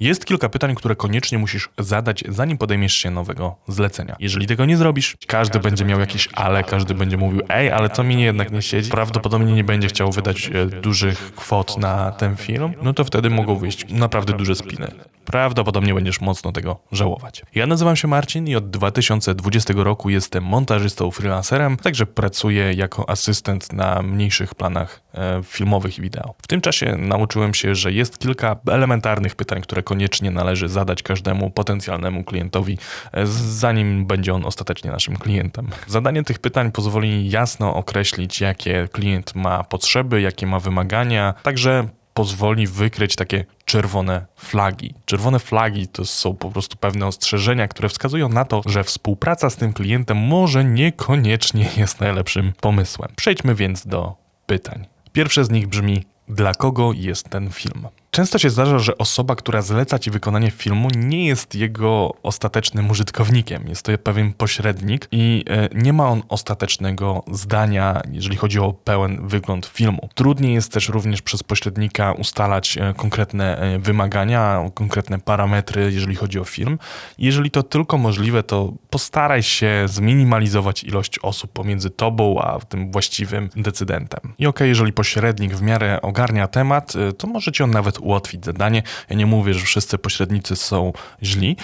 Jest kilka pytań, które koniecznie musisz zadać, zanim podejmiesz się nowego zlecenia. Jeżeli tego nie zrobisz, każdy będzie miał jakieś ale, każdy będzie mówił, ej, ale to mi jednak nie siedzi. Prawdopodobnie nie będzie chciał wydać e, dużych kwot na ten film, no to wtedy mogą wyjść naprawdę duże spiny. Prawdopodobnie będziesz mocno tego żałować. Ja nazywam się Marcin i od 2020 roku jestem montażystą, freelancerem, także pracuję jako asystent na mniejszych planach e, filmowych i wideo. W tym czasie nauczyłem się, że jest kilka elementarnych pytań, które koniecznie należy zadać każdemu potencjalnemu klientowi, e, zanim będzie on ostatecznie naszym klientem. Zadanie tych pytań pozwoli jasno określić, jakie klient ma potrzeby, jakie ma wymagania, także pozwoli wykryć takie czerwone flagi. Czerwone flagi to są po prostu pewne ostrzeżenia, które wskazują na to, że współpraca z tym klientem może niekoniecznie jest najlepszym pomysłem. Przejdźmy więc do pytań. Pierwsze z nich brzmi: dla kogo jest ten film? Często się zdarza, że osoba, która zleca ci wykonanie filmu, nie jest jego ostatecznym użytkownikiem. Jest to pewien pośrednik i e, nie ma on ostatecznego zdania, jeżeli chodzi o pełen wygląd filmu. Trudniej jest też również przez pośrednika ustalać e, konkretne e, wymagania, konkretne parametry, jeżeli chodzi o film. Jeżeli to tylko możliwe, to postaraj się zminimalizować ilość osób pomiędzy tobą a tym właściwym decydentem. I okej, okay, jeżeli pośrednik w miarę ogarnia temat, to może ci on nawet ułatwić zadanie. Ja nie mówię, że wszyscy pośrednicy są źli,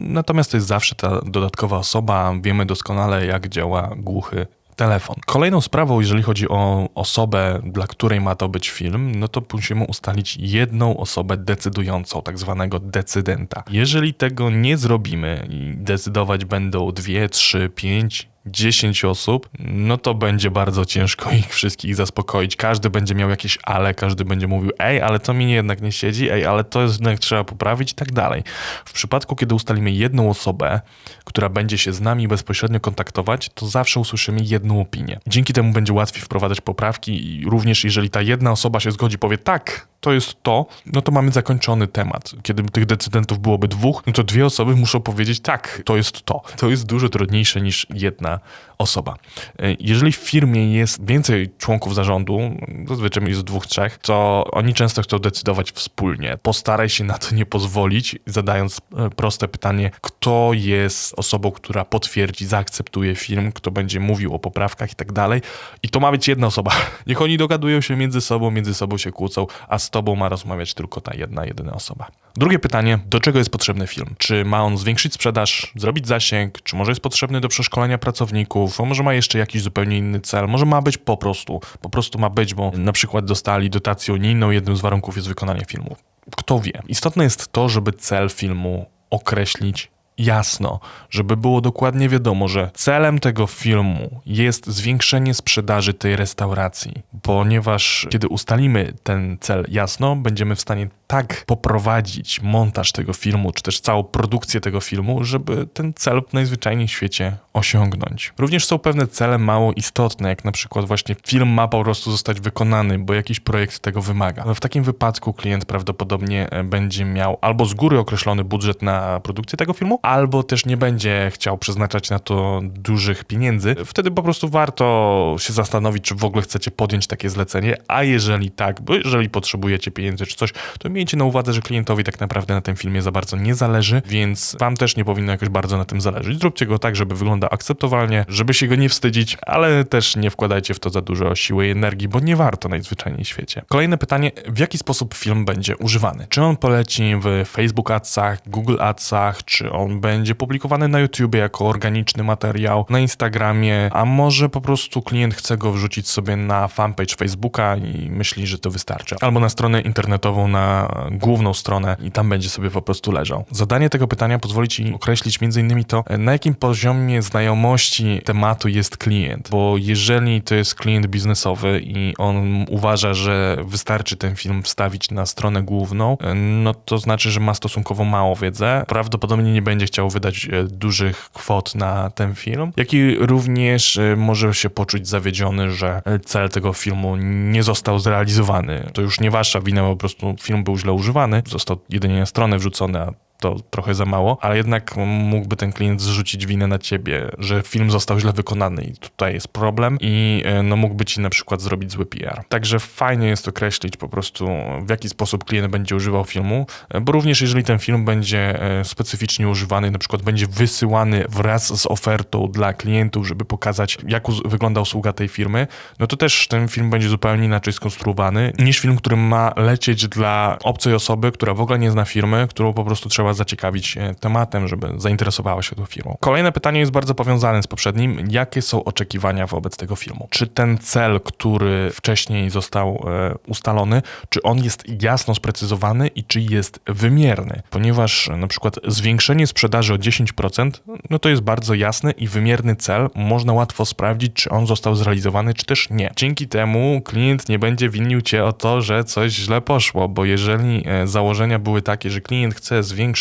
natomiast to jest zawsze ta dodatkowa osoba. Wiemy doskonale, jak działa głuchy telefon. Kolejną sprawą, jeżeli chodzi o osobę, dla której ma to być film, no to musimy ustalić jedną osobę decydującą, tak zwanego decydenta. Jeżeli tego nie zrobimy i decydować będą dwie, trzy, pięć 10 osób, no to będzie bardzo ciężko ich wszystkich zaspokoić. Każdy będzie miał jakieś ale, każdy będzie mówił, ej, ale to mi jednak nie siedzi, ej, ale to jednak trzeba poprawić i tak dalej. W przypadku, kiedy ustalimy jedną osobę, która będzie się z nami bezpośrednio kontaktować, to zawsze usłyszymy jedną opinię. Dzięki temu będzie łatwiej wprowadzać poprawki i również jeżeli ta jedna osoba się zgodzi, powie tak, to jest to, no to mamy zakończony temat. Kiedy tych decydentów byłoby dwóch, no to dwie osoby muszą powiedzieć tak, to jest to. To jest dużo trudniejsze niż jedna osoba. E, jeżeli w firmie jest więcej członków zarządu, zazwyczaj jest dwóch, trzech, to oni często chcą decydować wspólnie. Postaraj się na to nie pozwolić, zadając e, proste pytanie, kto jest osobą, która potwierdzi, zaakceptuje film, kto będzie mówił o poprawkach i tak dalej. I to ma być jedna osoba. Niech oni dogadują się między sobą, między sobą się kłócą, a z tobą ma rozmawiać tylko ta jedna, jedyna osoba. Drugie pytanie, do czego jest potrzebny film? Czy ma on zwiększyć sprzedaż, zrobić zasięg, czy może jest potrzebny do przeszkolenia pracowników, a może ma jeszcze jakiś zupełnie inny cel, może ma być po prostu, po prostu ma być, bo na przykład dostali dotację unijną, jednym z warunków jest wykonanie filmu. Kto wie? Istotne jest to, żeby cel filmu określić jasno, żeby było dokładnie wiadomo, że celem tego filmu jest zwiększenie sprzedaży tej restauracji, ponieważ kiedy ustalimy ten cel jasno, będziemy w stanie tak poprowadzić montaż tego filmu, czy też całą produkcję tego filmu, żeby ten cel w najzwyczajniej w świecie osiągnąć. Również są pewne cele mało istotne, jak na przykład właśnie film ma po prostu zostać wykonany, bo jakiś projekt tego wymaga. W takim wypadku klient prawdopodobnie e, będzie miał albo z góry określony budżet na produkcję tego filmu, albo też nie będzie chciał przeznaczać na to dużych pieniędzy. Wtedy po prostu warto się zastanowić, czy w ogóle chcecie podjąć takie zlecenie, a jeżeli tak, bo jeżeli potrzebujecie pieniędzy czy coś, to miejcie na uwadze, że klientowi tak naprawdę na tym filmie za bardzo nie zależy, więc wam też nie powinno jakoś bardzo na tym zależeć. Zróbcie go tak, żeby wyglądał akceptowalnie, żeby się go nie wstydzić, ale też nie wkładajcie w to za dużo siły i energii, bo nie warto najzwyczajniej w świecie. Kolejne pytanie, w jaki sposób film będzie używany? Czy on poleci w Facebook Adsach, Google Adsach, czy on będzie publikowany na YouTube jako organiczny materiał, na Instagramie, a może po prostu klient chce go wrzucić sobie na fanpage Facebooka i myśli, że to wystarczy. Albo na stronę internetową, na główną stronę i tam będzie sobie po prostu leżał. Zadanie tego pytania pozwoli Ci określić innymi to, na jakim poziomie znajomości tematu jest klient, bo jeżeli to jest klient biznesowy i on uważa, że wystarczy ten film wstawić na stronę główną, no to znaczy, że ma stosunkowo mało wiedzę. Prawdopodobnie nie będzie chciał wydać e, dużych kwot na ten film, jak i również e, może się poczuć zawiedziony, że cel tego filmu nie został zrealizowany. To już nie wasza wina, po prostu film był źle używany, został jedynie na stronę wrzucony, a to trochę za mało, ale jednak mógłby ten klient zrzucić winę na ciebie, że film został źle wykonany i tutaj jest problem i e, no mógłby ci na przykład zrobić zły PR. Także fajnie jest określić po prostu w jaki sposób klient będzie używał filmu, e, bo również jeżeli ten film będzie e, specyficznie używany, na przykład będzie wysyłany wraz z ofertą dla klientów, żeby pokazać jak wygląda usługa tej firmy, no to też ten film będzie zupełnie inaczej skonstruowany niż film, który ma lecieć dla obcej osoby, która w ogóle nie zna firmy, którą po prostu trzeba zaciekawić e, tematem, żeby zainteresowała się tą firmą. Kolejne pytanie jest bardzo powiązane z poprzednim. Jakie są oczekiwania wobec tego filmu? Czy ten cel, który wcześniej został e, ustalony, czy on jest jasno sprecyzowany i czy jest wymierny? Ponieważ e, na przykład zwiększenie sprzedaży o 10%, no to jest bardzo jasny i wymierny cel. Można łatwo sprawdzić, czy on został zrealizowany, czy też nie. Dzięki temu klient nie będzie winił cię o to, że coś źle poszło, bo jeżeli założenia były takie, że klient chce zwiększyć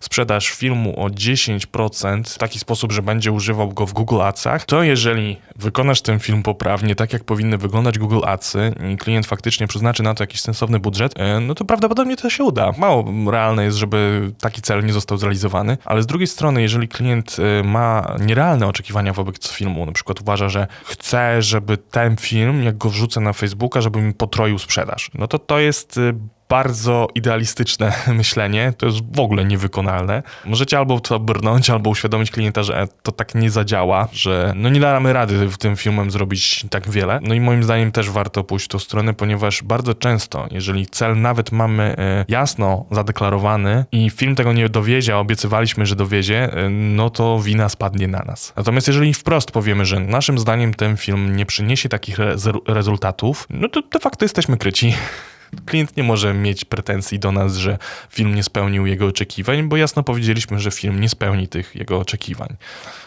sprzedaż filmu o 10% w taki sposób, że będzie używał go w Google Adsach, to jeżeli wykonasz ten film poprawnie, tak jak powinny wyglądać Google Adsy i klient faktycznie przeznaczy na to jakiś sensowny budżet, e, no to prawdopodobnie to się uda. Mało realne jest, żeby taki cel nie został zrealizowany, ale z drugiej strony, jeżeli klient e, ma nierealne oczekiwania wobec filmu, na przykład uważa, że chce, żeby ten film, jak go wrzucę na Facebooka, żeby mi potroił sprzedaż, no to to jest e, bardzo idealistyczne myślenie, to jest w ogóle niewykonalne. Możecie albo to brnąć, albo uświadomić klienta, że to tak nie zadziała, że no nie damy rady w tym filmem zrobić tak wiele. No i moim zdaniem też warto pójść tą stronę, ponieważ bardzo często, jeżeli cel nawet mamy e, jasno zadeklarowany i film tego nie dowiezie, a obiecywaliśmy, że dowiezie, e, no to wina spadnie na nas. Natomiast jeżeli wprost powiemy, że naszym zdaniem ten film nie przyniesie takich re- rezultatów, no to de facto jesteśmy kryci. Klient nie może mieć pretensji do nas, że film nie spełnił jego oczekiwań, bo jasno powiedzieliśmy, że film nie spełni tych jego oczekiwań.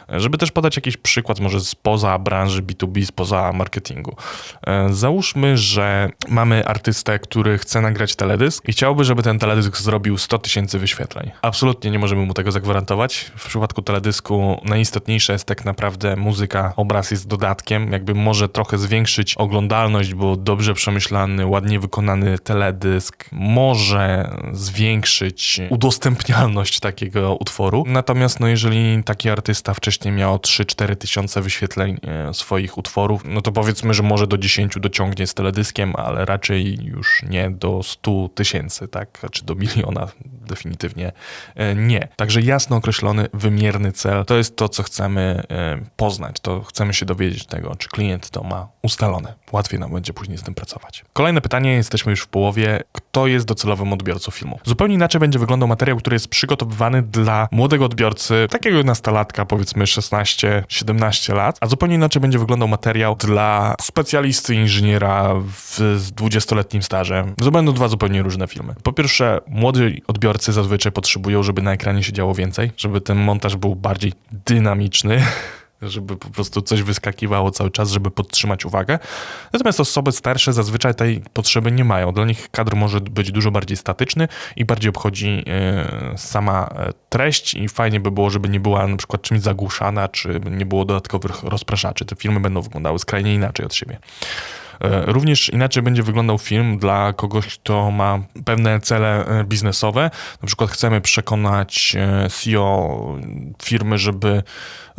Żeby też podać jakiś przykład, może spoza branży B2B, spoza marketingu. E, Załóżmy, że mamy artystę, który chce nagrać teledysk i chciałby, żeby ten teledysk zrobił 100 tysięcy wyświetleń. Absolutnie nie możemy mu tego zagwarantować. W przypadku teledysku najistotniejsza jest tak naprawdę muzyka, obraz jest dodatkiem, jakby może trochę zwiększyć oglądalność, bo dobrze przemyślany, ładnie wykonany teledysk może zwiększyć udostępnialność takiego utworu. Natomiast no, jeżeli taki artysta wcześniej miał 3-4 tysiące wyświetleń e, swoich utworów, no to powiedzmy, że może do 10 dociągnie z teledyskiem, ale raczej już nie do 100 tysięcy, tak? Czy do miliona definitywnie e, nie. Także jasno określony, wymierny cel to jest to, co chcemy e, poznać, to chcemy się dowiedzieć tego, czy klient to ma ustalone. Łatwiej nam będzie później z tym pracować. Kolejne pytanie, jesteśmy już w połowie. Kto jest docelowym odbiorcą filmu? Zupełnie inaczej będzie wyglądał materiał, który jest przygotowywany dla młodego odbiorcy, takiego nastolatka, powiedzmy 16-17 lat, a zupełnie inaczej będzie wyglądał materiał dla specjalisty, inżyniera w, z 20-letnim stażem. To będą dwa zupełnie różne filmy. Po pierwsze, młodzi odbiorcy zazwyczaj potrzebują, żeby na ekranie się działo więcej, żeby ten montaż był bardziej dynamiczny. żeby po prostu coś wyskakiwało cały czas, żeby podtrzymać uwagę. Natomiast osoby starsze zazwyczaj tej potrzeby nie mają. Dla nich kadr może być dużo bardziej statyczny i bardziej obchodzi e, sama e, treść i fajnie by było, żeby nie była na przykład czymś zagłuszana, czy nie było dodatkowych rozpraszaczy. Te filmy będą wyglądały skrajnie inaczej od siebie. E, Również inaczej będzie wyglądał film dla kogoś, kto ma pewne cele e, biznesowe. Na przykład chcemy przekonać e, CEO firmy, żeby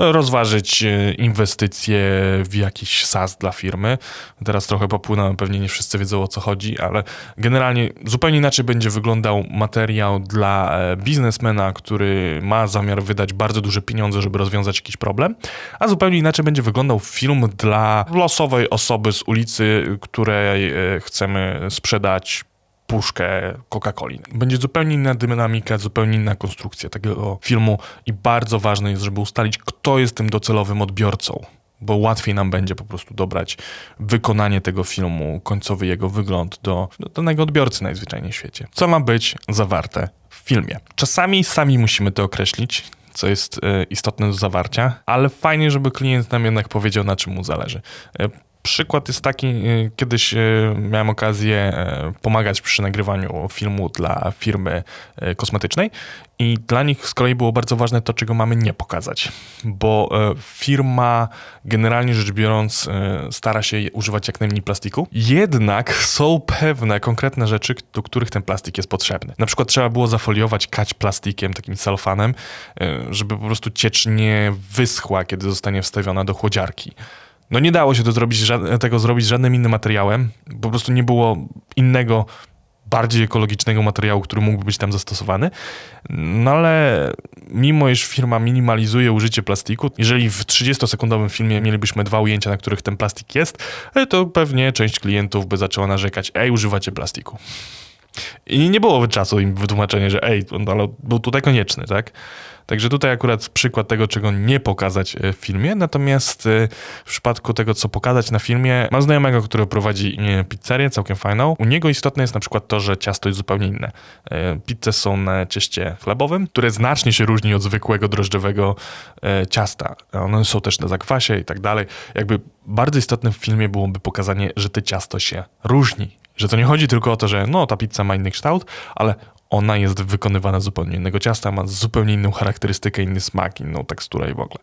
rozważyć e, inwestycje w jakiś SaaS dla firmy. Teraz trochę popłynąłem, pewnie nie wszyscy wiedzą o co chodzi, ale generalnie zupełnie inaczej będzie wyglądał materiał dla e, biznesmena, który ma zamiar wydać bardzo duże pieniądze, żeby rozwiązać jakiś problem, a zupełnie inaczej będzie wyglądał film dla losowej osoby z ulicy, której e, chcemy sprzedać puszkę Coca-Coli. Będzie zupełnie inna dynamika, zupełnie inna konstrukcja tego filmu i bardzo ważne jest, żeby ustalić, kto jest tym docelowym odbiorcą, bo łatwiej nam będzie po prostu dobrać wykonanie tego filmu, końcowy jego wygląd do, do danego odbiorcy najzwyczajniej w świecie. Co ma być zawarte w filmie. Czasami sami musimy to określić, co jest e, istotne do zawarcia, ale fajnie, żeby klient nam jednak powiedział, na czym mu zależy. Przykład jest taki, y, kiedyś y, miałem okazję y, pomagać przy nagrywaniu filmu dla firmy kosmetycznej i dla nich z kolei było bardzo ważne to, czego mamy nie pokazać, bo firma generalnie rzecz biorąc stara się używać jak najmniej plastiku, jednak są pewne konkretne rzeczy, do których ten plastik jest potrzebny. Na przykład trzeba było zafoliować kać plastikiem, takim celofanem, żeby po prostu ciecz nie wyschła, kiedy zostanie wstawiona do chłodziarki. No nie dało się to zrobić, tego zrobić żadnym innym materiałem. Po prostu nie było innego, bardziej ekologicznego materiału, który mógłby być tam zastosowany. No ale mimo iż firma minimalizuje użycie plastiku, jeżeli w 30-sekundowym filmie mielibyśmy dwa ujęcia, na których ten plastik jest, e, to pewnie część klientów by zaczęła narzekać, ej, używacie plastiku. I nie byłoby czasu im wytłumaczenia, że ej, on był tutaj konieczny, tak? Także tutaj akurat przykład tego, czego nie pokazać e, w filmie, natomiast e, w przypadku tego, co pokazać na filmie, mam znajomego, który prowadzi e, pizzerię, całkiem fajną. U niego istotne jest na przykład to, że ciasto jest zupełnie inne. Pizze są na cieście chlebowym, które znacznie się różni od zwykłego drożdżowego ciasta. One są też na zakwasie i tak dalej. Jakby bardzo istotne w filmie byłoby pokazanie, że to ciasto się różni. Że to nie chodzi tylko o to, że no ta pizza ma inny kształt, ale ona jest wykonywana z zupełnie innego ciasta, ma zupełnie inną charakterystykę, inny smak, inną teksturę i w ogóle.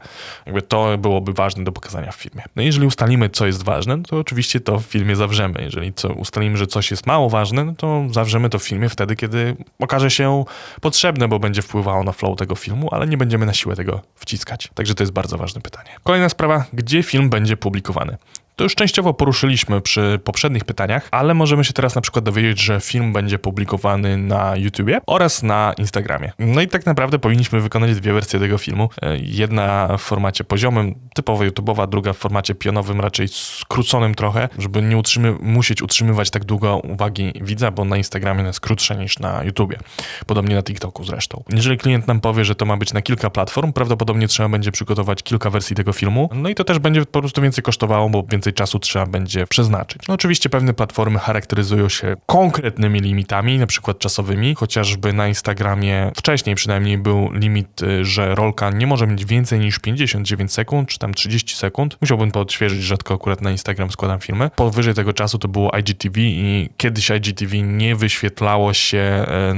Jakby to byłoby ważne do pokazania w filmie. No jeżeli ustalimy, co jest ważne, to oczywiście to w filmie zawrzemy. Jeżeli co, ustalimy, że coś jest mało ważne, no to zawrzemy to w filmie wtedy, kiedy okaże się potrzebne, bo będzie wpływało na flow tego filmu, ale nie będziemy na siłę tego wciskać. Także to jest bardzo ważne pytanie. Kolejna sprawa, gdzie film będzie publikowany? To już częściowo poruszyliśmy przy poprzednich pytaniach, ale możemy się teraz na przykład dowiedzieć, że film będzie publikowany na YouTubie oraz na Instagramie. No i tak naprawdę powinniśmy wykonać dwie wersje tego filmu. E, Jedna w formacie poziomym, typowo YouTubeowa, druga w formacie pionowym, raczej skróconym trochę, żeby nie utrzymy, musieć utrzymywać tak długo uwagi widza, bo na Instagramie jest krótsze niż na YouTubie. Podobnie na TikToku zresztą. Jeżeli klient nam powie, że to ma być na kilka platform, prawdopodobnie trzeba będzie przygotować kilka wersji tego filmu. No i to też będzie po prostu więcej kosztowało, bo więcej czasu trzeba będzie przeznaczyć. No oczywiście pewne platformy charakteryzują się konkretnymi limitami, na przykład czasowymi, chociażby na Instagramie wcześniej przynajmniej był limit, y, że rolka nie może mieć więcej niż 59 sekund, czy tam 30 sekund. Musiałbym to odświeżyć, rzadko akurat na Instagram składam filmy. Powyżej tego czasu to było IGTV i kiedyś IGTV nie wyświetlało się e,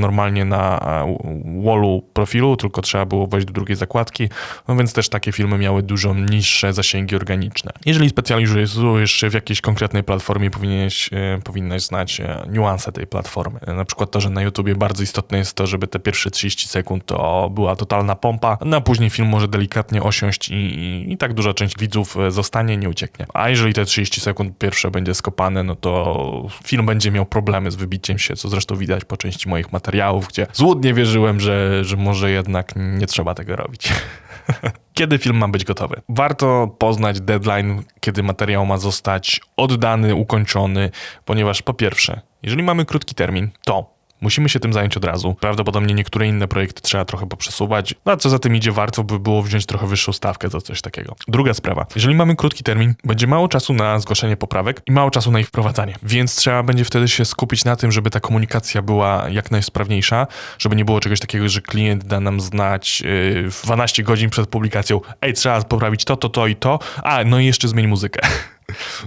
normalnie na e, wallu profilu, tylko trzeba było wejść do drugiej zakładki, no więc też takie filmy miały dużo niższe zasięgi organiczne. Jeżeli specjalizujesz się w jakiejś konkretnej platformie, powinieneś, e, powinnaś znać e, niuanse tej platformy. E, Na przykład to, że na YouTubie bardzo istotne jest to, żeby te pierwsze 30 sekund to była totalna pompa, no a później film może delikatnie osiąść i, i, i tak duża część widzów zostanie, nie ucieknie. A jeżeli te 30 sekund pierwsze będzie skopane, no to film będzie miał problemy z wybiciem się, co zresztą widać po części moich materiałów, gdzie złudnie wierzyłem, że, że może jednak nie trzeba tego robić. Kiedy film ma być gotowy? Warto poznać deadline, kiedy materiał ma zostać oddany, ukończony, ponieważ po pierwsze, jeżeli mamy krótki termin, to Musimy się tym zająć od razu. Prawdopodobnie niektóre inne projekty trzeba trochę poprzesuwać. No a co za tym idzie, warto by było wziąć trochę wyższą stawkę za coś takiego. Druga sprawa. Jeżeli mamy krótki termin, będzie mało czasu na zgłoszenie poprawek i mało czasu na ich wprowadzanie. Więc trzeba będzie wtedy się skupić na tym, żeby ta komunikacja była jak najsprawniejsza, żeby nie było czegoś takiego, że klient da nam znać yy, 12 godzin przed publikacją, ej, trzeba poprawić to, to, to i to, a, no i jeszcze zmień muzykę.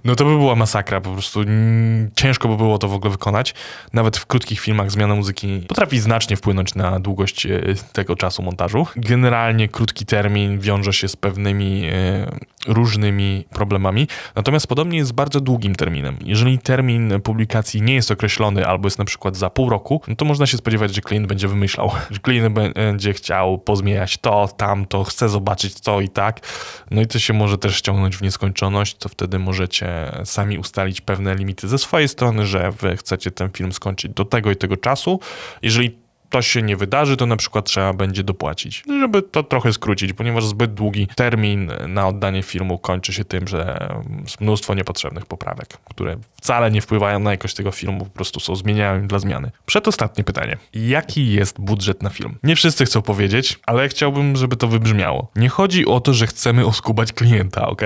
No to by była masakra, po prostu ciężko by było to w ogóle wykonać. Nawet w krótkich filmach zmiana muzyki potrafi znacznie wpłynąć na długość e, tego czasu montażu. Generalnie krótki termin wiąże się z pewnymi e, różnymi problemami, natomiast podobnie jest z bardzo długim terminem. Jeżeli termin publikacji nie jest określony albo jest na przykład za pół roku, no to można się spodziewać, że klient będzie wymyślał, że klient będzie chciał pozmieniać to, tamto, chce zobaczyć to i tak. No i to się może też ściągnąć w nieskończoność, co wtedy możecie sami ustalić pewne limity ze swojej strony, że wy chcecie ten film skończyć do tego i tego czasu. Jeżeli to się nie wydarzy, to na przykład trzeba będzie dopłacić, żeby to trochę skrócić, ponieważ zbyt długi termin na oddanie filmu kończy się tym, że mnóstwo niepotrzebnych poprawek, które wcale nie wpływają na jakość tego filmu, po prostu są zmieniają dla zmiany. Przedostatnie pytanie. Jaki jest budżet na film? Nie wszyscy chcą powiedzieć, ale chciałbym, żeby to wybrzmiało. Nie chodzi o to, że chcemy oskubać klienta, ok?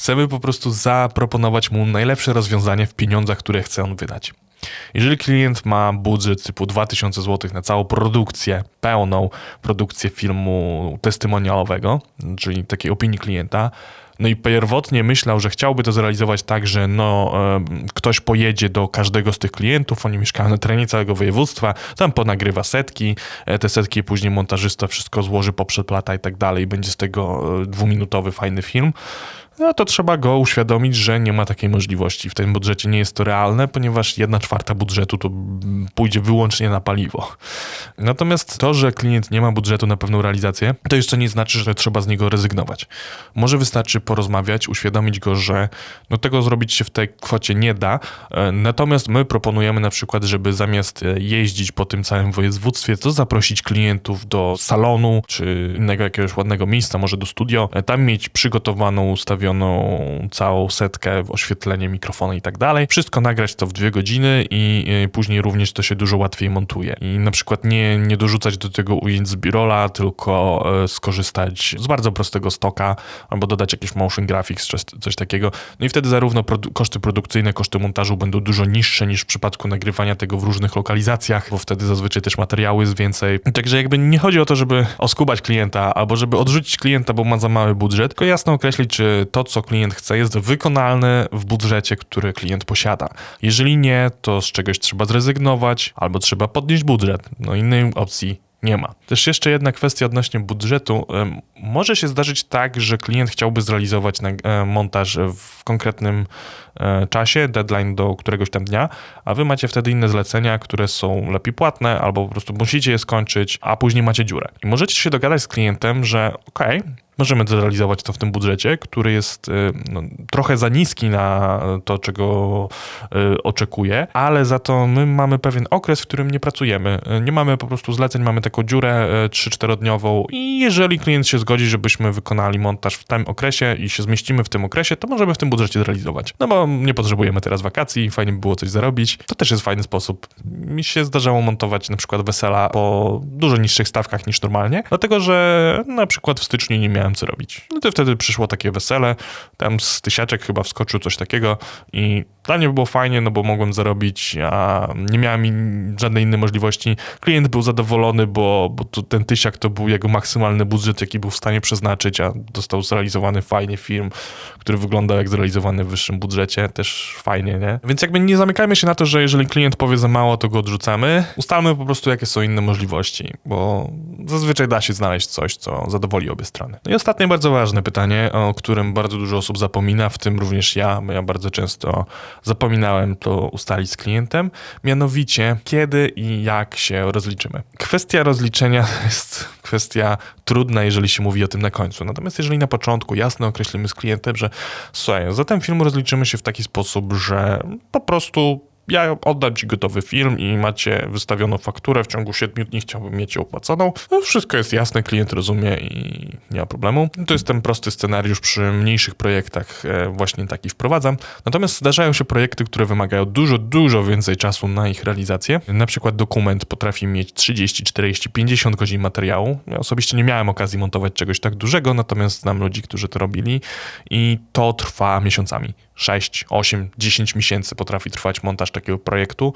Chcemy po prostu zaproponować mu najlepsze rozwiązanie w pieniądzach, które chce on wydać. Jeżeli klient ma budżet typu 2000 zł na całą produkcję, pełną produkcję filmu testymonialowego, czyli takiej opinii klienta, No i pierwotnie myślał, że chciałby to zrealizować tak, że no, ktoś pojedzie do każdego z tych klientów, oni mieszkają na terenie całego województwa, tam ponagrywa setki, e, te setki później montażysta wszystko złoży, poprzeplata i tak dalej, będzie z tego e, dwuminutowy, fajny film no to trzeba go uświadomić, że nie ma takiej możliwości. W tym budżecie nie jest to realne, ponieważ jedna czwarta budżetu to pójdzie wyłącznie na paliwo. Natomiast to, że klient nie ma budżetu na pewną realizację, to jeszcze nie znaczy, że trzeba z niego rezygnować. Może wystarczy porozmawiać, uświadomić go, że no tego zrobić się w tej kwocie nie da. E, natomiast my proponujemy na przykład, żeby zamiast e, jeździć po tym całym województwie, to zaprosić klientów do salonu czy innego jakiegoś ładnego miejsca, może do studio, e, tam mieć przygotowaną, ustawioną ustawioną całą setkę, oświetlenie, mikrofony i tak dalej. Wszystko nagrać to w dwie godziny i później również to się dużo łatwiej montuje. I na przykład nie, nie dorzucać do tego ujęć z birola, tylko e, skorzystać z bardzo prostego stoka albo dodać jakieś motion graphics, coś, coś takiego. No i wtedy zarówno produ koszty produkcyjne, koszty montażu będą dużo niższe niż w przypadku nagrywania tego w różnych lokalizacjach, bo wtedy zazwyczaj też materiały jest więcej. Także jakby nie chodzi o to, żeby oskubać klienta albo żeby odrzucić klienta, bo ma za mały budżet, tylko jasno określić, czy to, co klient chce, jest wykonalne w budżecie, który klient posiada. Jeżeli nie, to z czegoś trzeba zrezygnować albo trzeba podnieść budżet. No innej opcji nie ma. Też jeszcze jedna kwestia odnośnie budżetu. Może się zdarzyć tak, że klient chciałby zrealizować e, montaż w konkretnym czasie, deadline do któregoś tam dnia, a wy macie wtedy inne zlecenia, które są lepiej płatne, albo po prostu musicie je skończyć, a później macie dziurę. I możecie się dogadać z klientem, że okej, okay, możemy zrealizować to w tym budżecie, który jest y, no, trochę za niski na to, czego y, ale za to my mamy pewien okres, w którym nie pracujemy. Nie mamy po prostu zleceń, mamy taką dziurę 3-4-dniową i jeżeli klient się zgodzi, żebyśmy wykonali montaż w tym okresie i się zmieścimy w tym okresie, to możemy w tym budżecie zrealizować. No bo nie potrzebujemy teraz wakacji, fajnie by było coś zarobić. To też jest fajny sposób. Mi się zdarzało montować na przykład wesela po dużo niższych stawkach niż normalnie, dlatego że na przykład w styczniu nie miałem co robić. No to wtedy przyszło takie wesele, tam z tysiaczek chyba wskoczył coś takiego i dla mnie było fajnie, no bo mogłem zarobić, a nie miałem żadnej innej możliwości. Klient był zadowolony, bo, bo to, ten tysiak to był jego maksymalny budżet, jaki był w stanie przeznaczyć, a dostał zrealizowany fajnie film, który wyglądał jak zrealizowany w wyższym budżecie, też fajnie, nie? Więc jakby nie zamykajmy się na to, że jeżeli klient powie za mało, to go odrzucamy. Ustalmy po prostu, jakie są inne możliwości, bo zazwyczaj da się znaleźć coś, co zadowoli obie strony. No i ostatnie bardzo ważne pytanie, o którym bardzo dużo osób zapomina, w tym również ja, ja bardzo często zapominałem to ustalić z klientem, mianowicie kiedy i jak się rozliczymy. Kwestia rozliczenia jest kwestia trudna, jeżeli się mówi o tym na końcu. Natomiast jeżeli na początku jasno określimy z klientem, że słuchaj, za ten film rozliczymy się w taki sposób, że po prostu ja oddam ci gotowy film i macie wystawioną fakturę, w ciągu 7 dni chciałbym mieć ją opłaconą. No, wszystko jest jasne, klient rozumie i nie ma problemu. To jest ten prosty scenariusz przy mniejszych projektach, e, właśnie taki wprowadzam. Natomiast zdarzają się projekty, które wymagają dużo, dużo więcej czasu na ich realizację. Na przykład dokument potrafi mieć 30, 40, 50 godzin materiału. Ja osobiście nie miałem okazji montować czegoś tak dużego, natomiast znam ludzi, którzy to robili i to trwa miesiącami. 6, 8, 10 miesięcy potrafi trwać montaż takiego projektu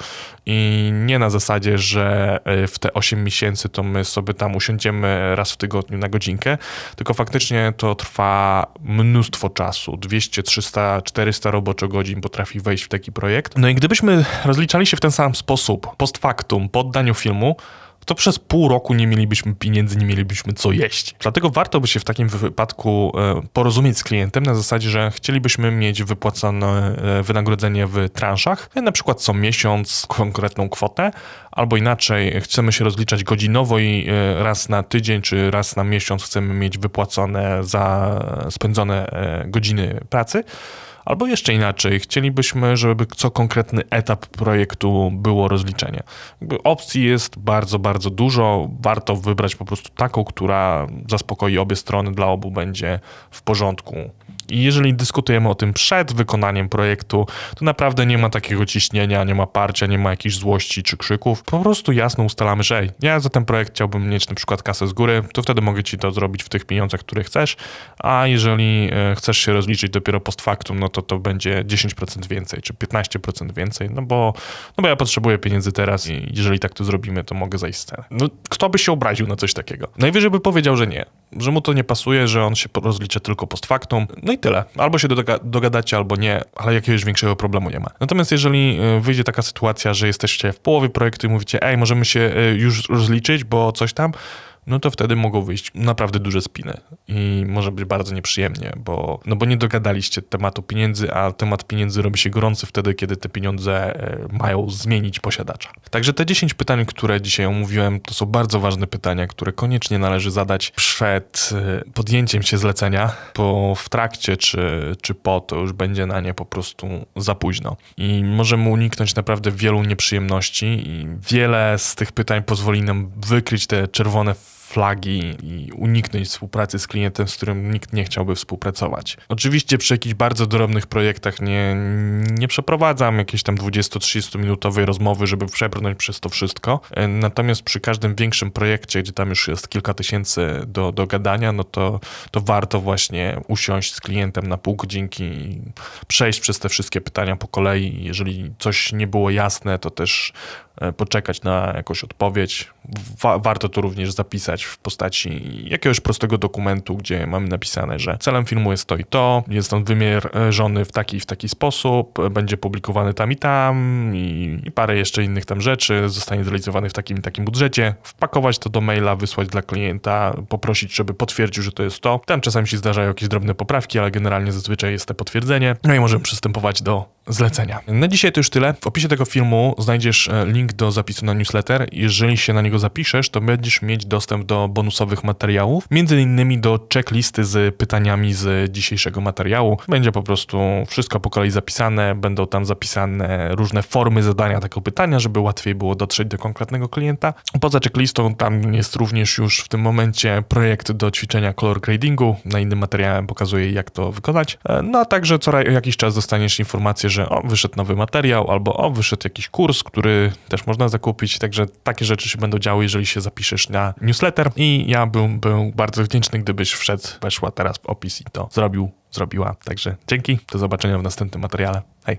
i nie na zasadzie, że e, w te 8 miesięcy to my sobie tam usiądziemy raz w tygodniu na godzinkę, tylko faktycznie to trwa mnóstwo czasu. 200, 300, 400 roboczo godzin potrafi wejść w taki projekt. No i gdybyśmy rozliczali się w ten sam sposób post factum, po oddaniu filmu, to przez pół roku nie mielibyśmy pieniędzy, nie mielibyśmy co jeść. Dlatego warto by się w takim wypadku e, porozumieć z klientem na zasadzie, że chcielibyśmy mieć wypłacone e, wynagrodzenie w transzach, na przykład co miesiąc konkretną kwotę, albo inaczej chcemy się rozliczać godzinowo i e, raz na tydzień czy raz na miesiąc chcemy mieć wypłacone za spędzone godziny pracy. Albo jeszcze inaczej, chcielibyśmy, żeby co konkretny etap projektu było rozliczenie. Opcji jest bardzo, bardzo dużo. Warto wybrać po prostu taką, która zaspokoi obie strony, dla obu będzie w porządku. I jeżeli dyskutujemy o tym przed wykonaniem projektu, to naprawdę nie ma takiego ciśnienia, nie ma parcia, nie ma jakiejś złości czy krzyków. Po prostu jasno ustalamy, że ej, ja za ten projekt chciałbym mieć na przykład kasę z góry, to wtedy mogę ci to zrobić w tych pieniądzach, które chcesz, a jeżeli e, chcesz się rozliczyć dopiero post factum, no to to będzie 10% więcej, czy 15% więcej, no bo, no bo ja potrzebuję pieniędzy teraz i jeżeli tak to zrobimy, to mogę zajść scenę. No kto by się obraził na coś takiego? Najwyżej by powiedział, że nie. że mu to nie pasuje, że on się rozlicza tylko post factum. No i tyle. Albo się doga- dogadacie, albo nie, ale jakiegoś większego problemu nie ma. Natomiast jeżeli y, wyjdzie taka sytuacja, że jesteście w połowie projektu i mówicie, ej, możemy się y, już rozliczyć, bo coś tam, no to wtedy mogą wyjść naprawdę duże spiny i może być bardzo nieprzyjemnie, bo, no bo nie dogadaliście tematu pieniędzy, a temat pieniędzy robi się gorący wtedy, kiedy te pieniądze e, mają zmienić posiadacza. Także te 10 pytań, które dzisiaj omówiłem, to są bardzo ważne pytania, które koniecznie należy zadać przed e, podjęciem się zlecenia, bo w trakcie czy, czy po to już będzie na nie po prostu za późno. I możemy uniknąć naprawdę wielu nieprzyjemności i wiele z tych pytań pozwoli nam wykryć te czerwone flagi i uniknąć współpracy z klientem, z którym nikt nie chciałby współpracować. Oczywiście przy jakichś bardzo drobnych projektach nie, nie przeprowadzam jakiejś tam 20-30 minutowej rozmowy, żeby przebrnąć przez to wszystko. E, Natomiast przy każdym większym projekcie, gdzie tam już jest kilka tysięcy do, do gadania, no to, to warto właśnie usiąść z klientem na pół godzinki i przejść przez te wszystkie pytania po kolei. Jeżeli coś nie było jasne, to też poczekać na jakąś odpowiedź. Wa- warto to również zapisać w postaci jakiegoś prostego dokumentu, gdzie mamy napisane, że celem filmu jest to i to, jest on wymierzony w taki i w taki sposób, e, będzie publikowany tam i tam i, i parę jeszcze innych tam rzeczy, zostanie zrealizowany w takim i takim budżecie, wpakować to do maila, wysłać dla klienta, poprosić, żeby potwierdził, że to jest to. Tam czasami się zdarzają jakieś drobne poprawki, ale generalnie zazwyczaj jest to potwierdzenie. No i możemy przystępować do zlecenia. Na dzisiaj to już tyle. W opisie tego filmu znajdziesz e, link do zapisu na newsletter. Jeżeli się na niego zapiszesz, to będziesz mieć dostęp do bonusowych materiałów, między innymi do checklisty z pytaniami z dzisiejszego materiału. Będzie po prostu wszystko po kolei zapisane, będą tam zapisane różne formy zadania tego pytania, żeby łatwiej było dotrzeć do konkretnego klienta. Poza checklistą tam jest również już w tym momencie projekt do ćwiczenia color gradingu. Na innym materiałem pokazuję jak to wykonać. E, No a także co jakiś czas dostaniesz informację, że o, wyszedł nowy materiał albo o, wyszedł jakiś kurs, który też można zakupić. Także takie rzeczy się będą działy, jeżeli się zapiszesz na newsletter i ja bym był bardzo wdzięczny, gdybyś wszedł, weszła teraz w opis i to zrobił, zrobiła. Także dzięki, do zobaczenia w następnym materiale. Hej!